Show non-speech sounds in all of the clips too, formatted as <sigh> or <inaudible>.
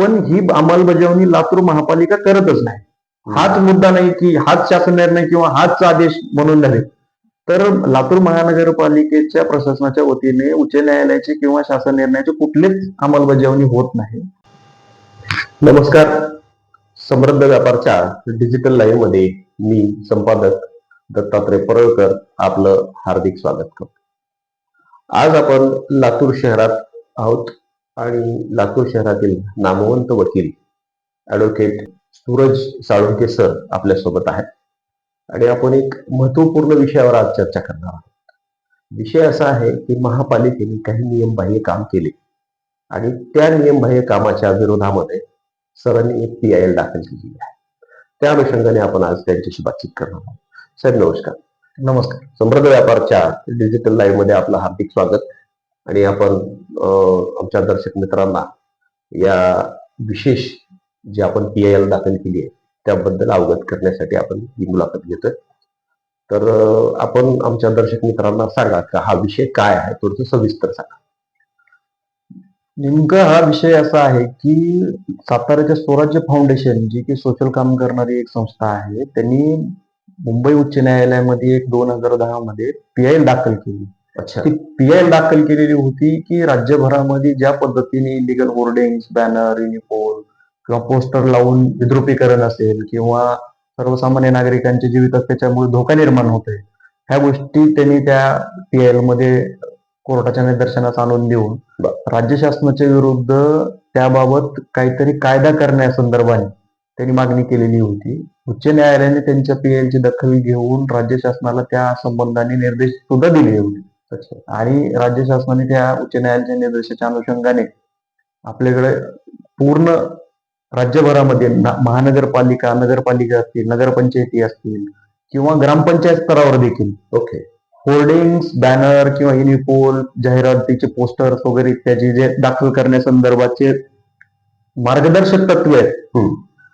पण ही अंमलबजावणी लातूर महापालिका करतच नाही. हाच मुद्दा नाही की हाच शासन निर्णय किंवा हाच आदेश म्हणून झाले तर लातूर महानगरपालिकेच्या प्रशासनाच्या वतीने उच्च न्यायालयाचे किंवा शासन निर्णयाची कुठलेच अंमलबजावणी होत नाही. नमस्कार. समृद्ध व्यापारच्या डिजिटल लाईव्हमध्ये मी संपादक दत्तात्रय परळकर आपलं हार्दिक स्वागत करतो. आज आपण लातूर शहरात आहोत. आणि लातूर शहरातील नामवंत वकील ऍडव्होकेट सूरज साळुंके सर आपल्यासोबत आहेत. आणि आपण एक महत्त्वपूर्ण विषयावर आज चर्चा करणार आहोत. विषय असा आहे की महापालिकेने काही नियमबाह्य काम केले आणि त्या नियमबाह्य कामाच्या विरोधामध्ये सरांनी एक पी आय एल दाखल केलेली आहे. त्या अनुषंगाने आपण आज त्यांच्याशी बातचीत करणार आहोत. साहेब नमस्कार. नमस्कार. समृद्ध व्यापारच्या डिजिटल लाईव्हमध्ये आपलं हार्दिक स्वागत. आणि आपण आमच्या दर्शक मित्रांना या विशेष जे आपण पी आय एल दाखल केली आहे त्याबद्दल अवगत करण्यासाठी आपण ही मुलाखत घेतोय. तर आपण आमच्या दर्शक मित्रांना सांगा का हा विषय काय आहे थोडस सविस्तर सांगा. नेमका हा विषय असा आहे की साताऱ्याच्या स्वराज्य फाउंडेशन जी की सोशल काम करणारी एक संस्था आहे त्यांनी मुंबई उच्च न्यायालयामध्ये एक दोन हजार दहा मध्ये पीआयएल दाखल केली. अच्छा. ती पीआयएल दाखल केलेली होती की राज्यभरामध्ये ज्या पद्धतीने इलिगल होर्डिंग्स बॅनर युनिफॉर्म किंवा पोस्टर लावून विद्रुपीकरण असेल किंवा सर्वसामान्य नागरिकांचे जीवित त्याच्यामुळे धोका निर्माण होतोय ह्या गोष्टी त्यांनी त्या पीआयएलमध्ये कोर्टाच्या निदर्शनास आणून देऊन राज्य शासनाच्या विरुद्ध त्याबाबत काहीतरी कायदा करण्यासंदर्भाने त्यांनी मागणी केलेली होती. उच्च न्यायालयाने त्यांच्या पीएल ची दखल घेऊन राज्य शासनाला त्या संबंधाने निर्देश सुद्धा दिले होते. आणि राज्य शासनाने त्या उच्च न्यायालयाच्या निर्देशाच्या अनुषंगाने आपल्याकडे पूर्ण राज्यभरामध्ये महानगरपालिका नगरपालिका असतील नगरपंचायती असतील किंवा ग्रामपंचायत स्तरावर देखील ओके होर्डिंग्स बॅनर किंवा युनिपोल जाहिरातीचे पोस्टर्स वगैरे इत्यादी जे दाखल करण्यासंदर्भाचे मार्गदर्शक तत्व आहेत.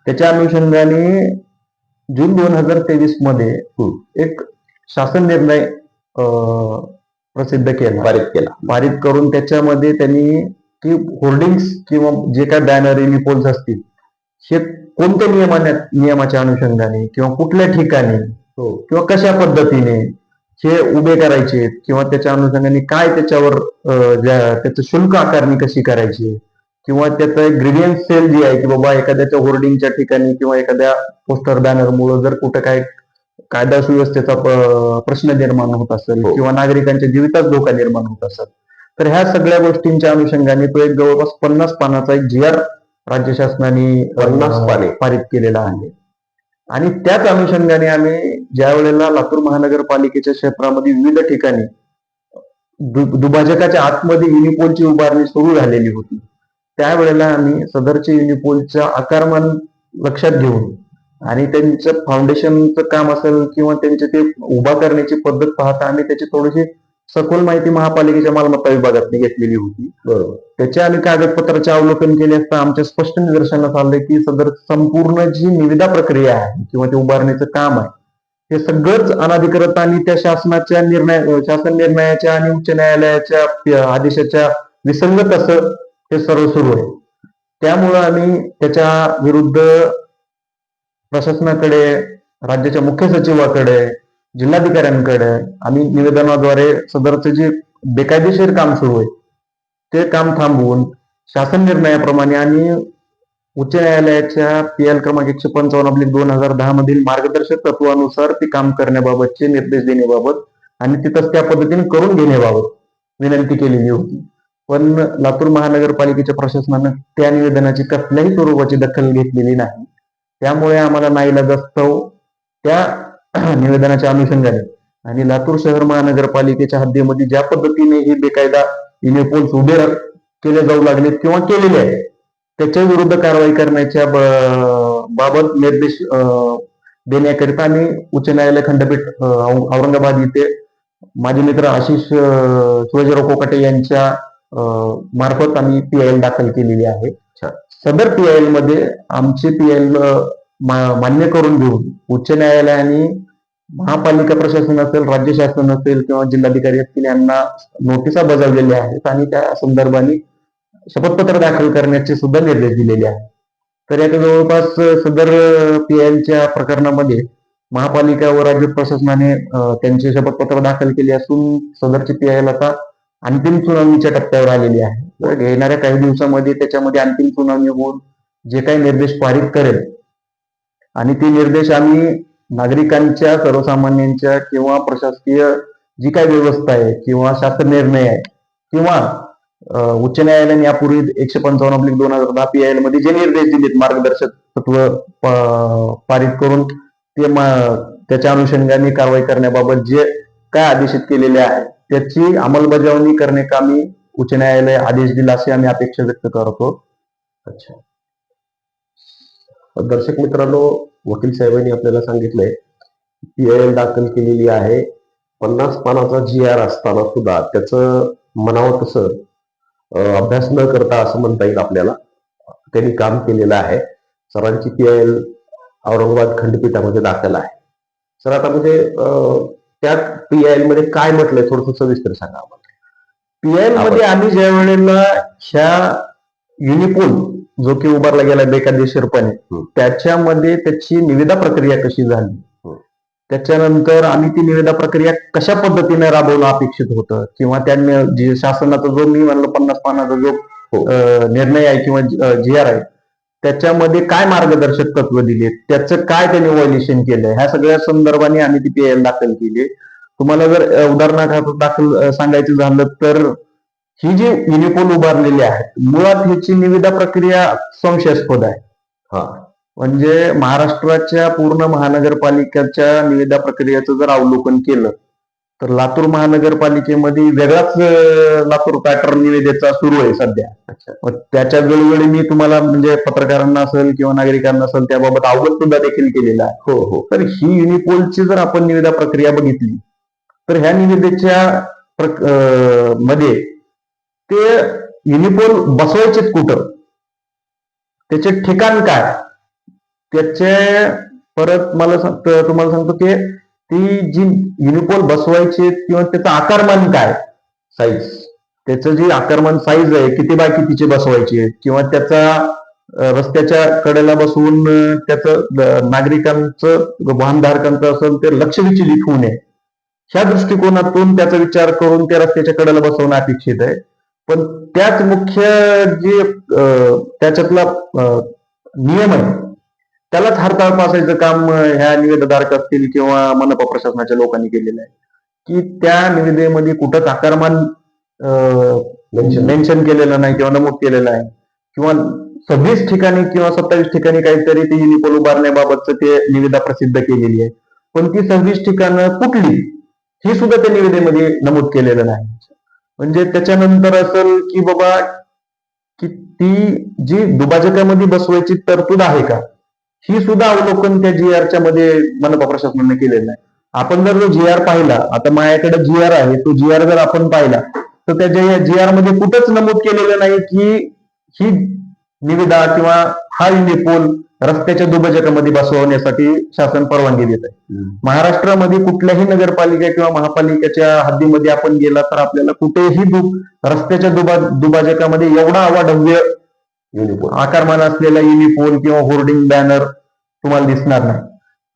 त्याच्या अनुषंगाने जून दोन हजार तेवीसमध्ये. एक शासन निर्णय अं, प्रसिद्ध केला. पारित केला. पारित करून त्याच्यामध्ये त्यांनी की होर्डिंग्स किंवा जे काय बॅनर युनिपोल्स असतील हे कोणत्या नियमाने नियमाच्या अनुषंगाने किंवा कुठल्या ठिकाणी हो. किंवा कशा पद्धतीने हे उभे करायचे किंवा त्याच्या अनुषंगाने काय त्याच्यावर त्याचं शुल्क आकारणी कशी करायची किंवा त्याचं ग्रेडियंट सेल जी आहे की बाबा एखाद्याच्या होर्डिंगच्या ठिकाणी किंवा एखाद्या पोस्टर बॅनर मुळे जर कुठं काय कायदा सुव्यवस्थेचा प्रश्न निर्माण होत असेल हो. किंवा नागरिकांच्या जीवितात धोका निर्माण होत असेल तर ह्या सगळ्या गोष्टींच्या अनुषंगाने तो एक जवळपास पन्नास पानाचा एक जी आर राज्य शासनाने पन्नास पाने. पारित केलेला आहे आणि त्याच अनुषंगाने आम्ही ज्या वेळेला लातूर महानगरपालिकेच्या क्षेत्रामध्ये विविध ठिकाणी दुभाजकाच्या आतमध्ये युनिपोलची उभारणी सुरू झालेली होती त्यावेळेला आम्ही सदरचे युनिपोलच्या आकारमान लक्षात घेऊन आणि त्यांचं फाउंडेशनचं काम असेल किंवा त्यांचे ते उभा करण्याची पद्धत पाहता आम्ही त्याची थोडीशी सखोल माहिती महापालिकेच्या मालमत्ता विभागात घेतलेली होती. बरोबर. त्याचे आम्ही कागदपत्राचे अवलोकन केले असता आमच्या स्पष्ट निदर्शनास आले की सदर संपूर्ण जी निविदा प्रक्रिया आहे किंवा ते उभारणीचं काम आहे हे सगळंच अनाधिकृत आणि त्या शासनाच्या निर्णय शासन निर्णयाच्या आणि उच्च न्यायालयाच्या आदेशाच्या विसंगत असं हे सर्व सुरू आहे. त्यामुळं आम्ही त्याच्या विरुद्ध प्रशासनाकडे राज्याच्या मुख्य सचिवाकडे जिल्हाधिकाऱ्यांकडे आम्ही निवेदनाद्वारे सदरचे जे बेकायदेशीर काम सुरू आहे ते काम थांबवून शासन निर्णयाप्रमाणे आणि उच्च न्यायालयाच्या पी एल क्रमांक एकशे पंचावन्न अब्लिक दोन हजार दहा मधील मार्गदर्शक तत्वानुसार ते काम करण्याबाबतचे निर्देश देण्याबाबत आणि तिथंच त्या पद्धतीने करून घेण्याबाबत विनंती केलेली होती. पण लातूर महानगरपालिकेच्या प्रशासनानं त्या निवेदनाची कसल्याही स्वरूपाची दखल घेतलेली नाही. त्यामुळे आम्हाला नाईलाजास्तव त्या <clears throat> निवेदनाच्या अनुषंगाने. आणि लातूर शहर महानगरपालिकेच्या हद्दीमध्ये ज्या पद्धतीने हे बेकायदा युनिपोल्स उभे केले जाऊ लागलेत किंवा केलेले आहेत त्याच्या विरुद्ध कारवाई करण्याच्या बाबत निर्देश देण्याकरिता आम्ही उच्च न्यायालय खंडपीठ औरंगाबाद इथे माझे मित्र आशिष शिवाजीराव कोकाटे यांच्या मार्फत आम्ही पी एल दाखल केलेली आहे. सदर पी एलमध्ये आमचे पी एल मान्य करून घेऊन उच्च न्यायालयाने महापालिका प्रशासन असेल राज्य शासन असेल किंवा जिल्हाधिकारी असतील यांना नोटिसा बजावलेल्या आहेत आणि त्या संदर्भाने शपथपत्र दाखल करण्याचे सुद्धा निर्देश दिलेले आहेत. तर याच्या जवळपास सदर पीएलच्या प्रकरणामध्ये महापालिका व राज्य प्रशासनाने त्यांचे शपथपत्र दाखल केले असून सदरचे पीआयएल आता अंतिम सुनावणीच्या टप्प्यावर आलेली आहे. तर येणाऱ्या काही दिवसामध्ये त्याच्यामध्ये अंतिम सुनावणी होऊन जे काही निर्देश पारित करेल. आणि ते निर्देश आम्ही नागरिकांच्या सर्वसामान्यांच्या किंवा प्रशासकीय जी काही व्यवस्था आहे किंवा शासन निर्णय आहे किंवा उच्च न्यायालयाने यापूर्वी एकशे पंचावन्न अब्लिक दोन हजार दहा पीआयएलमध्ये जे निर्देश दिलेत मार्गदर्शक तत्व पारित करून ते त्याच्या अनुषंगाने कारवाई करण्याबाबत जे काय आदेशित केलेले आहे त्याची अंमलबजावणी करणे कामी उच्च न्यायालय आदेश दिला अशी आम्ही अपेक्षा व्यक्त करतो. अच्छा. दर्शक मित्रांनो वकील साहेबांनी आपल्याला सांगितलंय पीआयएल दाखल केलेली आहे. पन्नास पानाचा जी आर असताना सुद्धा त्याचं म्हणावं तसं अभ्यास न करता असं म्हणता येईल आपल्याला. त्यांनी काम केलेलं आहे. सरांची पीआयएल औरंगाबाद खंडपीठामध्ये दाखल आहे. सर आता म्हणजे त्यात पी आय एलमध्ये काय म्हटलंय थोडस सविस्तर सांगा आम्हाला. पीआयएलमध्ये आम्ही ज्या वेळेला ह्या युनिपोल जो की उभारला गेला बेकायदेशीरपणे. त्याच्यामध्ये त्याची निविदा प्रक्रिया कशी झाली. त्याच्यानंतर आम्ही ती निविदा प्रक्रिया कशा पद्धतीने राबवणं अपेक्षित होतं किंवा त्या जे शासनाचा जो मी म्हणलं पन्नास पानाचा जो हो. निर्णय आहे किंवा जी आर आहे त्याच्यामध्ये काय मार्गदर्शक तत्व दिले त्याचं काय त्यांनी व्हायोलेशन केलंय ह्या सगळ्या संदर्भाने आम्ही ती पीएल दाखल केली तुम्हाला जर उदाहरणार्थ दाखल सांगायचं झालं तर ही जी युनिपोल उभारलेली आहे मुळात ह्याची निविदा प्रक्रिया संशयास्पद आहे. हा. म्हणजे महाराष्ट्राच्या पूर्ण महानगरपालिकेच्या निविदा प्रक्रियेचं जर अवलोकन केलं तर लातूर महानगरपालिकेमध्ये वेगळाच लातूर पॅटर्न निविदेचा सुरू आहे सध्या. त्याच्या वेळोवेळी मी तुम्हाला म्हणजे पत्रकारांना असेल किंवा नागरिकांना असेल त्याबाबत अवगत सुद्धा देखील केलेला आहे. हो हो. तर ही युनिपोलची जर आपण निविदा प्रक्रिया बघितली तर ह्या निविदेच्या प्रक- मध्ये ते युनिपोल बसवायचे कुठं? त्याचे ठिकाण काय? त्याचे परत मला सांग- तुम्हाला सांगतो की ती जी युनिफॉर्म बसवायची किंवा त्याचं आकारमान काय? साईज त्याचं जी आकारमान साईज आहे किती बाय कितीचे बसवायचे? किंवा त्याचा रस्त्याच्या कडेला बसवून त्याचं नागरिकांचं वाहनधारकांचं असेल ते लक्ष विचलित होऊ नये ह्या दृष्टिकोनातून त्याचा विचार करून त्या रस्त्याच्या कडेला बसवणं अपेक्षित आहे. पण त्याच मुख्य जे त्याच्यातला नियम आहे त्यालाच हरताळ पासायचं काम ह्या निवेदधारक असतील किंवा मनपा प्रशासनाच्या लोकांनी केलेलं आहे. की त्या निविदेमध्ये कुठंच आकारमान. मेन्शन केलेलं नाही किंवा नमूद केलेलं आहे. किंवा सव्वीस ठिकाणी किंवा सत्तावीस ठिकाणी काहीतरी ते युनिपोल उभारण्याबाबतचं ते निविदा प्रसिद्ध केलेली आहे. पण ती सव्वीस ठिकाणं कुठली? हे सुद्धा त्या निविदेमध्ये नमूद केलेलं नाही. म्हणजे त्याच्यानंतर असेल की बाबा की ती जी दुभाजकामध्ये बसवायची तरतूद आहे का? ही सुद्धा अवलोकन त्या जी आरच्या मध्ये मनपा प्रशासनाने केलेलं आहे आपण जर जो जी आर पाहिला आता माझ्याकडे जी आर आहे तो जी आर जर आपण पाहिला तर त्याच्या जी आरमध्ये कुठंच नमूद केलेलं नाही की ही निविदा किंवा हा युनिपोल रस्त्याच्या दुभाजकामध्ये बसवण्यासाठी शासन परवानगी देत आहे. महाराष्ट्रामध्ये कुठल्याही नगरपालिका किंवा महापालिकेच्या हद्दीमध्ये आपण गेला तर आपल्याला कुठेही रस्त्याच्या दुबा दुभाजकामध्ये एवढा अवाढव्य युनिफॉर्म आकारमान असलेला युनिफोन किंवा होर्डिंग बॅनर तुम्हाला दिसणार नाही.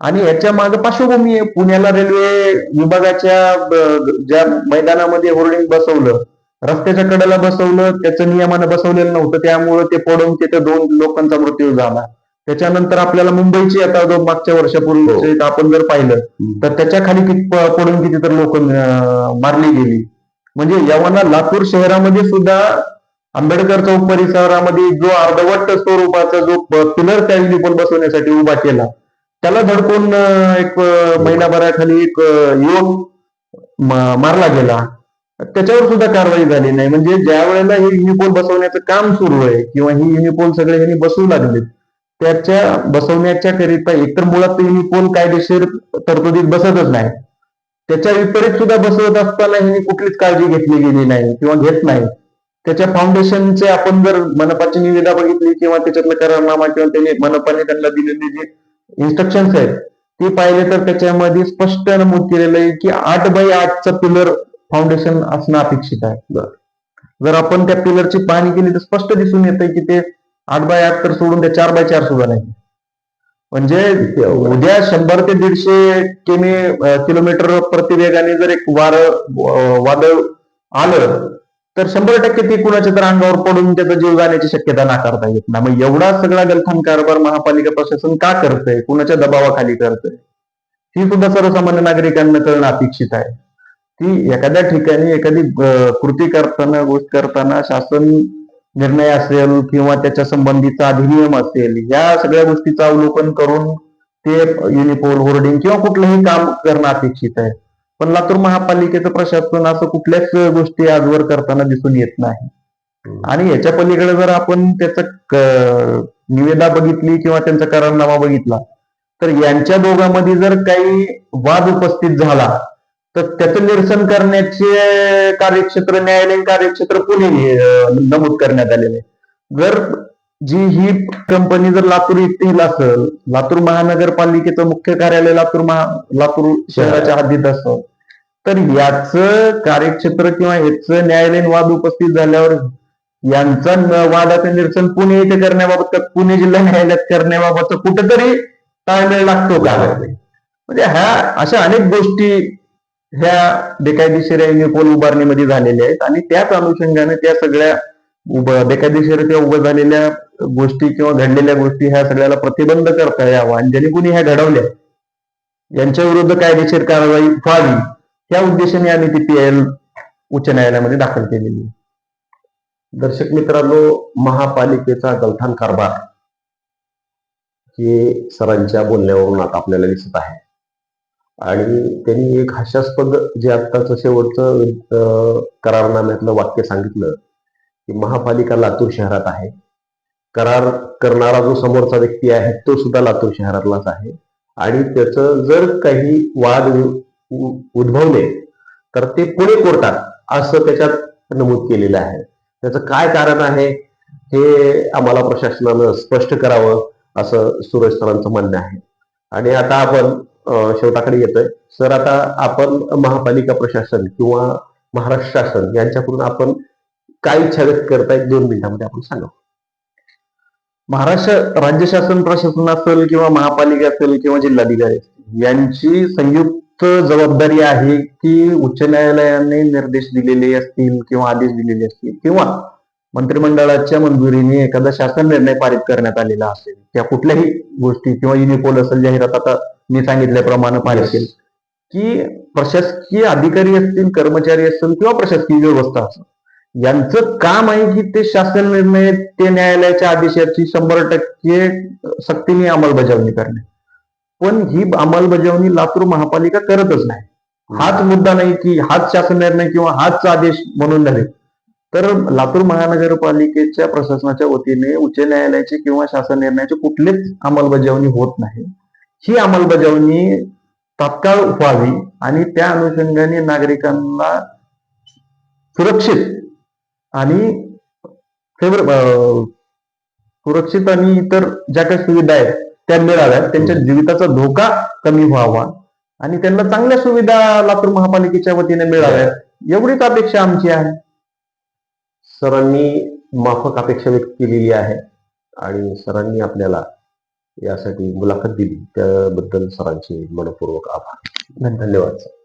आणि याच्या मागे पार्श्वभूमी आहे पुण्याला रेल्वे विभागाच्या ज्या मैदानामध्ये होर्डिंग बसवलं रस्त्याच्या कडेला बसवलं त्याचं नियमानं बसवलेलं नव्हतं त्यामुळे ते पडून तिथे दोन लोकांचा मृत्यू झाला. त्याच्यानंतर आपल्याला मुंबईची आता जो मागच्या वर्षापूर्वी आपण जर पाहिलं तर त्याच्याखाली किती पडून किती तर लोक मारली गेली. म्हणजे यावाना लातूर शहरामध्ये सुद्धा आंबेडकर चौक परिसरामध्ये जो अर्धवट स्वरूपाचा जो पिलर त्या युनिफॉर्म बसवण्यासाठी उभा केला त्याला धडकून एक महिनाभराखाली एक युवक मारला गेला. त्याच्यावर सुद्धा कारवाई झाली नाही. म्हणजे ज्या वेळेला हे युनिपोल बसवण्याचं काम सुरू आहे किंवा ही युनिपोल सगळे ह्यांनी बसवू लागले त्याच्या बसवण्याच्या करिता एकतर मुळात ही कोण कायदेशीर तरतुदीत बसतच नाही. त्याच्या विपरीत सुद्धा बसवत असताना ह्यांनी कुठलीच काळजी घेतली गेली नाही किंवा घेत नाही. त्याच्या फाउंडेशनचे आपण जर मनपाची निविदा बघितली किंवा त्याच्यातलं करारनामा किंवा त्यांनी मनपाने त्यांना दिलेले जे इन्स्ट्रक्शन्स आहेत ते पाहिले तर त्याच्यामध्ये स्पष्ट नमूद केलेलं आहे की आठ बाय आठचा पिलर फाउंडेशन असणं अपेक्षित आहे. जर आपण त्या पिलरची पाहणी केली तर स्पष्ट दिसून येतंय की ते आठ बाय आठ तर सोडून त्या चार बाय चार सुद्धा नाही. म्हणजे उद्या शंभर ते दीडशे किमी किलोमीटर प्रतिवेगाने जर एक वार वादळ आलं तर शंभर टक्के ते कुणाच्या तर अंगावर पडून त्याचा जीव जाण्याची शक्यता नाकारता येत ना मग एवढा सगळा गलथान कारभार महापालिका प्रशासन का करतंय? कुणाच्या दबावाखाली करतंय? ही सुद्धा सर्वसामान्य नागरिकांना कळणं अपेक्षित आहे. ती एखाद्या ठिकाणी एखादी कृती करताना गोष्ट करताना शासन निर्णय असेल किंवा त्याच्या संबंधीचा अधिनियम असेल या सगळ्या गोष्टीचं अवलोकन करून ते युनिपोल होर्डिंग किंवा कुठलंही काम करणं अपेक्षित आहे. पण लातूर महापालिकेचं प्रशासन असं कुठल्याच गोष्टी आजवर करताना दिसून येत नाही. आणि याच्या पलीकडे जर आपण त्याचं निवेदा बघितली किंवा त्यांचा करारनामा बघितला तर यांच्या दोघांमध्ये जर काही वाद उपस्थित झाला तर त्याचं निरसन करण्याचे कार्यक्षेत्र न्यायालयीन कार्यक्षेत्र पुणे नमूद करण्यात आलेले आहे. जर जी ही कंपनी जर लातूर येथील असेल लातूर महानगरपालिकेचं मुख्य कार्यालय लातूर महा लातूर शहराच्या हद्दीत असेल तर याचं कार्यक्षेत्र किंवा याचं न्यायालयीन वाद उपस्थित झाल्यावर यांचा वादाचं निरसन पुणे येथे करण्याबाबत का पुणे जिल्हा न्यायालयात करण्याबाबत कुठेतरी ताळमेळ लागतो का म्हणजे ह्या अशा अनेक गोष्टी ह्या बेकायदेशीर युनिपोल उभारणीमध्ये झालेल्या आहेत आणि त्याच अनुषंगाने त्या सगळ्या बेकायदेशीर त्या उभं झालेल्या गोष्टी किंवा घडलेल्या गोष्टी ह्या सगळ्याला प्रतिबंध करता यावा आणि ज्यांनी कुणी ह्या घडवल्या. यांच्या विरुद्ध कायदेशीर कारवाई व्हावी या उद्देशाने आम्ही ती पीएल उच्च न्यायालयामध्ये दाखल केलेली. दर्शक मित्रांनो महापालिकेचा गलथान कारभार हे सरांच्या बोलण्यावरून आता आपल्याला दिसत आहे. आणि त्यांनी एक हास्यास्पद जे आत्ताचं शेवटचं करारनाम्यातलं वाक्य सांगितलं की महापालिका लातूर शहरात आहे. करार करणारा जो समोरचा व्यक्ती आहे तो सुद्धा लातूर शहरातलाच आहे. आणि त्याचं जर काही वाद उ- उद्भवले तर ते पुणे कोर्टात असं त्याच्यात नमूद केलेलं आहे. त्याचं काय कारण आहे हे आम्हाला प्रशासनानं स्पष्ट करावं असं सुरेश सरांचं म्हणणं आहे. आणि आता आपण शेवटाकडे येतोय. सर आता आपण महापालिका प्रशासन किंवा महाराष्ट्र शासन यांच्याकडून आपण काय इच्छा व्यक्त करताय? दोन मिनिटांमध्ये आपण सांगा. महाराष्ट्र राज्य शासन प्रशासन असेल किंवा महापालिका असेल किंवा जिल्हाधिकारी असतील यांची संयुक्त जबाबदारी आहे की उच्च न्यायालयाने निर्देश दिलेले असतील किंवा आदेश दिलेले असतील किंवा मंत्रिमंडळाच्या मंजुरीने एखादा शासन निर्णय पारित करण्यात आलेला असेल त्या कुठल्याही गोष्टी किंवा युनिपोल असेल जाहिरात आता मी सांगितल्याप्रमाणे पारित. केली. की प्रशासकीय अधिकारी असतील कर्मचारी असतील किंवा प्रशासकीय व्यवस्था असेल यांचं काम आहे की ते शासन निर्णय ते न्यायालयाच्या आदेशाची शंभर टक्के सक्तीने अंमलबजावणी करणे. पण ही अंमलबजावणी लातूर महापालिका करतच नाही. हाच मुद्दा नाही की हाच शासन निर्णय किंवा हाच आदेश म्हणून नव्हे तर लातूर महानगरपालिकेच्या प्रशासनाच्या वतीने उच्च न्यायालयाचे किंवा शासन निर्णयाचे कुठलीच अंमलबजावणी होत नाही. ही अंमलबजावणी तात्काळ व्हावी आणि त्या अनुषंगाने नागरिकांना सुरक्षित आणि फेवर सुरक्षित आणि इतर ज्या काही सुविधा आहेत त्या मिळाव्यात. त्यांच्या जीविताचा धोका कमी व्हावा आणि त्यांना चांगल्या सुविधा लातूर महापालिकेच्या वतीने मिळाव्यात. एवढीच अपेक्षा आमची आहे. सरांनी माफक अपेक्षा व्यक्त केलेली आहे. आणि सरांनी आपल्याला यासाठी मुलाखत दिली. त्याबद्दल सरांचे मनपूर्वक आभार. धन्यवाद सर.